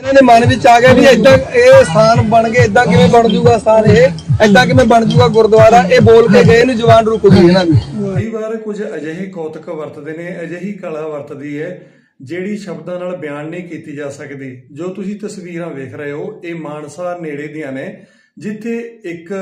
ਇਹਨਾਂ ਦੇ ਮਨ ਵਿੱਚ ਆ ਗਿਆ ਵੀ ਇਦਾਂ ਇਹ ਸਥਾਨ ਬਣ ਕੇ ਇਦਾਂ ਕਿਵੇਂ ਬਣ ਜੂਗਾ ਸਥਾਨ ਇਹ? ਇਦਾਂ ਕਿਵੇਂ ਬਣ ਜੂਗਾ ਗੁਰਦੁਆਰਾ? ਇਹ ਬੋਲ ਕੇ ਗਏ ਨੂੰ ਜਵਾਨ ਰੁਕ ਗਈ ਇਹਨਾਂ ਦੀ। ਕਈ ਵਾਰ ਕੁਝ ਅਜਿਹੇ ਕੌਤਕ ਵਰਤਦੇ ਨੇ, ਅਜਿਹੀ ਕਲਾ ਵਰਤਦੀ ਹੈ, ਜਿਹੜੀ ਸ਼ਬਦਾਂ ਨਾਲ ਬਿਆਨ ਨਹੀਂ ਕੀਤੀ ਜਾ ਸਕਦੀ। ਜੋ ਤੁਸੀਂ ਤਸਵੀਰਾਂ ਵੇਖ ਰਹੇ ਹੋ, ਇਹ ਮਾਨਸਾ ਨੇੜੇ ਦੀਆਂ ਨੇ, ਜਿੱਥੇ ਇੱਕ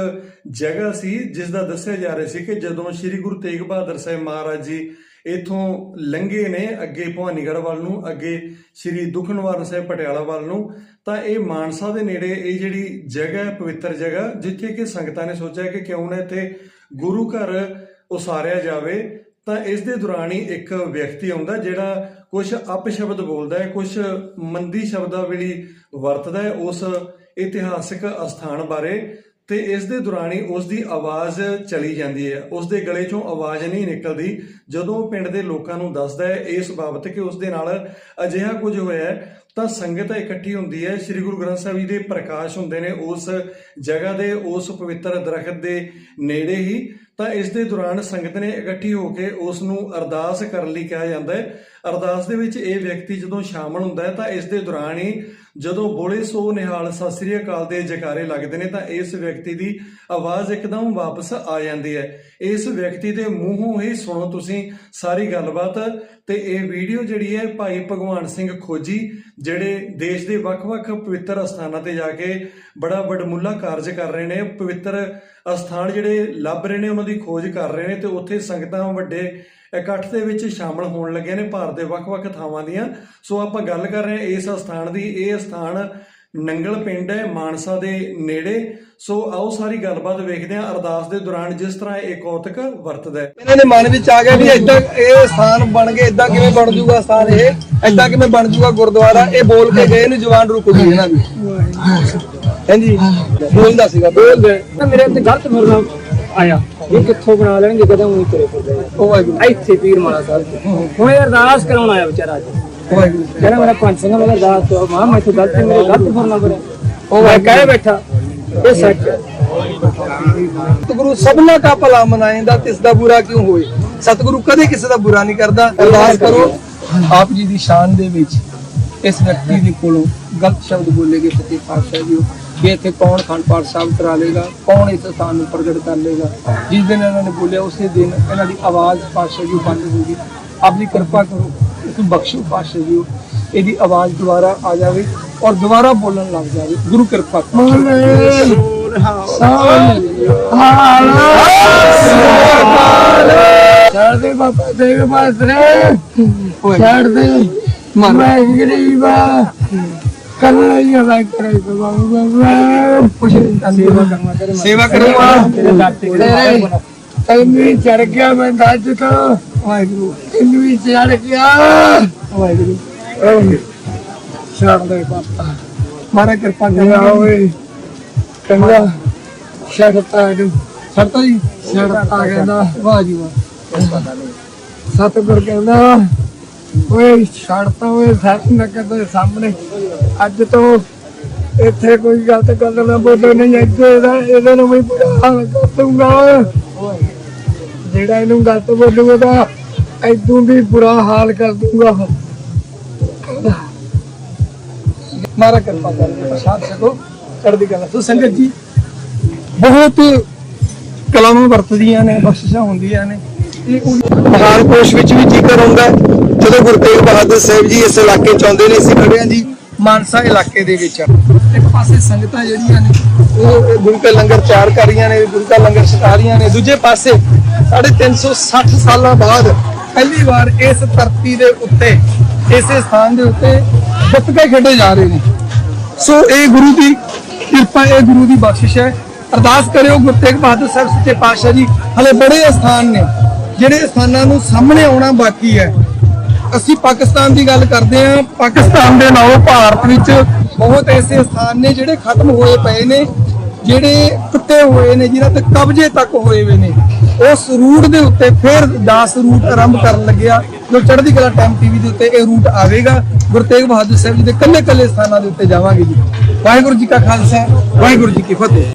ਜਗ੍ਹਾ ਸੀ ਜਿਸ ਦਾ ਦੱਸਿਆ ਜਾ ਰਿਹਾ ਸੀ ਕਿ ਜਦੋਂ ਸ੍ਰੀ ਗੁਰੂ ਤੇਗ ਬਹਾਦਰ ਸਾਹਿਬ ਮਹਾਰਾਜ ਜੀ ਇਥੋਂ ਲੰਘੇ ਨੇ ਅੱਗੇ ਭਵਾਨੀਗੜ੍ਹ ਵੱਲ ਨੂੰ, ਅੱਗੇ ਸ੍ਰੀ ਦੁਖਨਿਵਾਰਨ ਸਾਹਿਬ ਪਟਿਆਲਾ ਵੱਲ ਨੂੰ। ਤਾਂ ਇਹ ਮਾਨਸਾ ਦੇ ਨੇੜੇ ਇਹ ਜਿਹੜੀ ਜਗ੍ਹਾ ਹੈ, ਪਵਿੱਤਰ ਜਗ੍ਹਾ, ਜਿੱਥੇ ਕਿ ਸੰਗਤਾਂ ਨੇ ਸੋਚਿਆ ਕਿ ਕਿਉਂ ਨਾ ਇੱਥੇ ਗੁਰੂ ਘਰ ਉਸਾਰਿਆ ਜਾਵੇ, ਤਾਂ ਇਸ ਦੇ ਦੌਰਾਨ ਹੀ ਇੱਕ ਵਿਅਕਤੀ ਆਉਂਦਾ ਜਿਹੜਾ ਕੁਝ ਅਪਸ਼ਬਦ ਬੋਲਦਾ ਹੈ ਕੁਝ ਮੰਦੀ ਸ਼ਬਦਾਵਲੀ ਵਰਤਦਾ ਹੈ ਉਸ ਇਤਿਹਾਸਿਕ ਅਸਥਾਨ ਬਾਰੇ। ਤੇ ਇਸ ਦੇ ਦੌਰਾਨ ਹੀ ਉਸ ਦੀ ਆਵਾਜ਼ ਚਲੀ ਜਾਂਦੀ ਹੈ। ਉਸ ਦੇ ਗਲੇ ਚੋਂ ਆਵਾਜ਼ ਨਹੀਂ ਨਿਕਲਦੀ। ਜਦੋਂ ਪਿੰਡ ਦੇ ਲੋਕਾਂ ਨੂੰ ਦੱਸਦਾ ਹੈ ਇਸ ਬਾਬਤ ਕਿ ਉਸ ਦੇ ਨਾਲ ਅਜਿਹਾ ਕੁਝ ਹੋਇਆ ਤਾਂ ਸੰਗਤ ਇਕੱਠੀ ਹੁੰਦੀ ਹੈ। ਸ੍ਰੀ ਗੁਰੂ ਗ੍ਰੰਥ ਸਾਹਿਬ ਜੀ ਦੇ ਪ੍ਰਕਾਸ਼ ਹੁੰਦੇ ਨੇ ਉਸ ਜਗ੍ਹਾ ਦੇ, ਉਸ ਪਵਿੱਤਰ ਦਰਖਤ ਦੇ ਨੇੜੇ ਹੀ। ਤਾਂ ਇਸ ਦੇ ਦੌਰਾਨ ਸੰਗਤ ਨੇ ਇਕੱਠੀ ਹੋ ਕੇ ਉਸ ਨੂੰ ਅਰਦਾਸ ਕਰਨ ਲਈ ਕਿਹਾ ਜਾਂਦਾ ਹੈ। ਅਰਦਾਸ ਦੇ ਵਿੱਚ ਇਹ ਵਿਅਕਤੀ ਜਦੋਂ ਸ਼ਾਮਲ ਹੁੰਦਾ ਹੈ, ਤਾਂ ਇਸ ਦੇ ਦੌਰਾਨ ਹੀ ਜਦੋਂ ਬੋਲੇ ਸੋ ਨਿਹਾਲ, ਸਤਿ ਸ੍ਰੀ ਅਕਾਲ ਦੇ ਜਕਾਰੇ ਲੱਗਦੇ ਨੇ, ਤਾਂ ਇਸ ਵਿਅਕਤੀ ਦੀ ਆਵਾਜ਼ ਇੱਕਦਮ ਵਾਪਸ ਆ ਜਾਂਦੀ ਹੈ। ਇਸ ਵਿਅਕਤੀ ਦੇ ਮੂੰਹੋਂ ਹੀ ਸੁਣੋ ਤੁਸੀਂ ਸਾਰੀ ਗੱਲਬਾਤ। ਤੇ ਇਹ ਵੀਡੀਓ ਜਿਹੜੀ ਹੈ ਭਾਈ ਭਗਵਾਨ ਸਿੰਘ ਖੋਜੀ, ਜਿਹੜੇ ਦੇਸ਼ ਦੇ ਵੱਖ-ਵੱਖ ਪਵਿੱਤਰ ਅਸਥਾਨਾਂ ਤੇ ਜਾ ਕੇ ਬੜਾ ਵਡਮੁੱਲਾ ਕਾਰਜ ਕਰ ਰਹੇ ਨੇ, ਪਵਿੱਤਰ ਅਸਥਾਨ ਜਿਹੜੇ ਲੱਭ ਰਹੇ ਨੇ, ਉਹਨਾਂ ਦੀ ਖੋਜ ਕਰ ਰਹੇ ਨੇ ਤੇ ਉੱਥੇ ਸੰਗਤਾਂ ਵੱਡੇ ਇਕੱਠ ਦੇ ਵਿੱਚ ਸ਼ਾਮਲ ਹੋਣ ਲੱਗੇ ਨੇ, ਭਾਰਤ ਦੇ ਵੱਖ-ਵੱਖ ਥਾਵਾਂ ਦੀਆਂ। ਸੋ ਆਪਾਂ ਗੱਲ ਕਰ ਰਹੇ ਹਾਂ ਇਸ ਅਸਥਾਨ ਦੀ। ਇਹ ਅਸਥਾਨ ਨੰਗਲ ਪਿੰਡ ਹੈ ਮਾਨਸਾ ਦੇ ਨੇੜੇ। ਸੋ ਆਓ ਸਾਰੀ ਗੱਲਬਾਤ ਵੇਖਦੇ ਹਾਂ ਅਰਦਾਸ ਦੇ ਦੌਰਾਨ ਜਿਸ ਤਰ੍ਹਾਂ ਇਹ ਕੌਤਕ ਵਰਤਦਾ ਹੈ। ਇਹਨਾਂ ਦੇ ਮਨ ਵਿੱਚ ਆ ਗਿਆ ਵੀ ਇਦਾਂ ਇਹ ਸਥਾਨ ਬਣ ਕੇ ਇਦਾਂ ਕਿਵੇਂ ਬਣ ਜੂਗਾ ਸਥਾਨ ਇਹ ਇਦਾਂ ਕਿਵੇਂ ਬਣ ਜੂਗਾ ਗੁਰਦੁਆਰਾ ਇਹ ਬੋਲ ਕੇ ਗਏ ਨੂੰ ਜਵਾਨ ਰੁਕ ਗਈ ਇਹਨਾਂ ਦੀ ਹਾਂਜੀ ਬੋਲਦਾ ਸੀਗਾ। ਬੋਲਦੇ। ਮੇਰੇ ਉੱਤੇ ਗਲਤ ਮੁਰਨਾ ਆਇਆ। ਇਹ ਕਿੱਥੋਂ ਬਣਾ ਲੈਣਗੇ ਕਦਮ ਉਹੀ ਤੁਰੇ ਆ। ਉਹ ਇੱਥੇ ਪੀਰ ਮਾਲਾ ਸਾਹਿਬ ਤੇ। ਹੁਣ ਅਰਦਾਸ ਕਰਾਉਣ ਆਇਆ ਵਿਚਾਰਾ ਅੱਜ। ਵਾਹਿਗੁਰੂ ਮੇਰਾ ਪੰਜ ਸਿੰਘ ਮੇਰਾ ਅਰਦਾਸ ਤੋਂ ਮਾਂ ਮੈਥੋਂ ਗਲਤ, ਮੇਰੇ ਗਲਤ ਮੁਰਨਾ ਬਰੇ ਉਹ ਮੈਂ ਕਹਿ ਬੈਠਾ, ਇਹ ਸੱਚ ਸਤਿਗੁਰੂ ਸਭਨਾ ਦਾ ਭਲਾ ਮਨਾਏਂਦਾ ਤਿਸ ਦਾ ਬੁਰਾ ਕਿਉਂ ਹੋਏ? ਸਤਿਗੁਰੂ ਕਦੇ ਕਿਸੇ ਦਾ ਬੁਰਾ ਨਹੀਂ ਕਰਦਾ। ਅਰਦਾਸ ਕਰੋ, ਆਪ ਜੀ ਦੀ ਸ਼ਾਨ ਦੇ ਵਿੱਚ, ਇਸ ਵਿਅਕਤੀ ਦੇ ਕੋਲੋਂ ਗਲਤ ਸ਼ਬਦ ਬੋਲੇਗੇ, ਸੱਚੇ ਪਾਤਸ਼ਾਹ ਜੀ। ਕਿ ਇੱਥੇ ਕੌਣ ਖੰਡ ਪਾਠ ਸਾਹਿਬ ਕਰਾ ਲੇਗਾ? ਕੌਣ ਇਸ ਸਥਾਨ ਨੂੰ ਪ੍ਰਗਟ ਕਰ ਲੇਗਾ? ਜਿਸ ਦਿਨ ਇਹਨਾਂ ਨੇ ਬੋਲਿਆ, ਉਸੇ ਦਿਨ ਇਹਨਾਂ ਦੀ ਆਵਾਜ਼ ਪਾਤਸ਼ਾਹ ਜੀ ਬੰਦ ਹੋ ਗਈ। ਆਪਣੀ ਕਿਰਪਾ ਕਰੋ। ਨੂੰ ਬਖਸ਼ੋ ਪਾਤਸ਼ਾਹ ਜੀ ਇਹਦੀ ਆਵਾਜ਼ ਦੁਬਾਰਾ ਆ ਜਾਵੇ ਔਰ ਦੁਬਾਰਾ ਬੋਲਣ ਲੱਗ ਜਾਵੇ। ਗੁਰੂ ਕਿਰਪਾ ਦੇ ਬਾਬਾ ਦੇਵ ਮਾਸਰੇ ਦੇ ਮੈਂ ਗਰੀਬ ਕੱਲਾ ਹੀ ਹਵਾ ਕਰੇ। ਬਾਬਾ ਸੇਵਾ ਕਰਨਾ ਤੇਰੇ ਤੈਨੂੰ ਚੜ ਗਿਆ ਮੈਂ ਦੱਜ ਤੋਂ ਵਾਹਿਗੁਰੂ ਤੈਨੂੰ ਹੀ ਚੜ ਗਿਆ। ਵਾਹਿਗੁਰੂ ਦੇ ਮਾਰਾ ਕਿਰਪਾ ਨਾ ਕਰੋ ਓਏ। ਕੰਗਾ ਛੱਡਤਾ ਨੂੰ ਸਰਤਾ ਜੀ ਛੱਡਤਾ ਕਹਿੰਦਾ ਵਾਹ ਜੀ ਵਾਹ। ਸਤਿਗੁਰ ਕਹਿੰਦਾ ਓਏ ਛੱਡਤਾ ਓਏ ਸੱਚ ਨਾ ਕਦੇ ਸਾਹਮਣੇ। ਅੱਜ ਤੋਂ ਇੱਥੇ ਕੋਈ ਗਲਤ ਗੱਲ ਨਾ ਬੋਲੋ ਨਹੀਂ ਇੱਥੇ ਇਹਦਾ ਇਹਦਾ ਨੂੰ ਵੀ ਬੁਰਾ ਹਾਲ ਕਰ ਦੂੰਗਾ ਜਿਹੜਾ ਇਹਨੂੰ ਗਲਤ ਬੋਲੂਗਾ ਤਾਂ ਐਦੂ ਵੀ ਬੁਰਾ ਹਾਲ ਕਰ ਦੂੰਗਾ। ਮਾਰਾ ਕਿਰਪਾ ਕਰਕੇ ਪ੍ਰਸਾਦ ਛਕੋ ਚੜ੍ਹਦੀ ਕਲਾ ਸੋ ਸੰਗਤ ਜੀ ਬਹੁਤ ਕਲਾਮਾਂ ਵਰਤਦੀਆਂ ਨੇ ਬਖਸ਼ਿਸ਼ਾਂ ਹੁੰਦੀਆਂ ਨੇ। ਇਹ ਮਹਾਨ ਕੋਸ਼ ਵਿੱਚ ਵੀ ਜ਼ਿਕਰ ਹੁੰਦਾ। ਜਦੋਂ ਗੁਰੂ ਤੇਗ ਬਹਾਦਰ ਸਾਹਿਬ ਜੀ ਇਸ ਇਲਾਕੇ ਚ ਆਉਂਦੇ ਨੇ ਅਸੀਂ ਖੜੇ ਹਾਂ ਜੀ ਮਾਨਸਾ ਇਲਾਕੇ ਦੇ ਵਿੱਚ। ਇੱਕ ਪਾਸੇ ਸੰਗਤਾਂ ਜਿਹੜੀਆਂ ਨੇ ਉਹ ਗੁਰੂ ਕਾ ਲੰਗਰ ਤਿਆਰ ਕਰ ਰਹੀਆਂ ਨੇ ਗੁਰੂ ਕਾ ਲੰਗਰ ਛਕਾ ਰਹੀਆਂ ਨੇ। ਦੂਜੇ ਪਾਸੇ ਸਾਢੇ 360 ਸਾਲਾਂ ਬਾਅਦ ਪਹਿਲੀ ਵਾਰ ਇਸ ਧਰਤੀ ਦੇ ਉੱਤੇ, ਇਸੇ ਸਥਾਨ ਦੇ ਉੱਤੇ ਗੱਤਕੇ ਖੇਡੇ ਜਾ ਰਹੇ ਨੇ। ਸੋ ਇਹ ਗੁਰੂ ਦੀ ਕਿਰਪਾ, ਇਹ ਗੁਰੂ ਦੀ ਬਖਸ਼ਿਸ਼ ਹੈ। ਅਰਦਾਸ ਕਰਿਓ, ਗੁਰੂ ਤੇਗ ਬਹਾਦਰ ਸਾਹਿਬ ਸੱਚੇ ਪਾਤਸ਼ਾਹ ਜੀ, ਹਲੇ ਬੜੇ ਸਥਾਨ ਨੇ, ਜਿਹੜੇ ਸਥਾਨਾਂ ਨੂੰ ਸਾਹਮਣੇ ਆਉਣਾ ਬਾਕੀ ਹੈ। ਅਸੀਂ ਪਾਕਿਸਤਾਨ ਦੀ ਗੱਲ ਕਰਦੇ ਹਾਂ। ਪਾਕਿਸਤਾਨ ਦੇ ਨਾਲੋਂ ਭਾਰਤ ਵਿੱਚ ਬਹੁਤ ਐਸੇ ਸਥਾਨ ਨੇ ਜਿਹੜੇ ਖਤਮ ਹੋਏ ਪਏ ਨੇ। ਜਿਹੜੇ ਟੁੱਟੇ ਹੋਏ ਨੇ ਜਿਨ੍ਹਾਂ ਤੇ ਕਬਜ਼ੇ ਤੱਕ ਹੋਏ ਹੋਏ ਨੇ, ਉਸ ਰੂਟ ਦੇ ਉੱਤੇ ਫਿਰ 10 ਰੂਟ ਆਰੰਭ ਕਰਨ ਲੱਗਿਆ। ਜੋ ਚੜ੍ਹਦੀ ਕਲਾ ਟਾਈਮ ਟੀਵੀ ਦੇ ਉੱਤੇ ਇਹ ਰੂਟ ਆਵੇਗਾ। ਗੁਰੂ ਤੇਗ ਬਹਾਦਰ ਸਾਹਿਬ ਜੀ ਦੇ ਕੱਲੇ ਕੱਲੇ ਸਥਾਨਾਂ ਦੇ ਉੱਤੇ ਜਾਵਾਂਗੇ ਜੀ। ਵਾਹਿਗੁਰੂ ਜੀ ਕਾ ਖਾਲਸਾ, ਵਾਹਿਗੁਰੂ ਜੀ ਕੀ ਫਤਿਹ।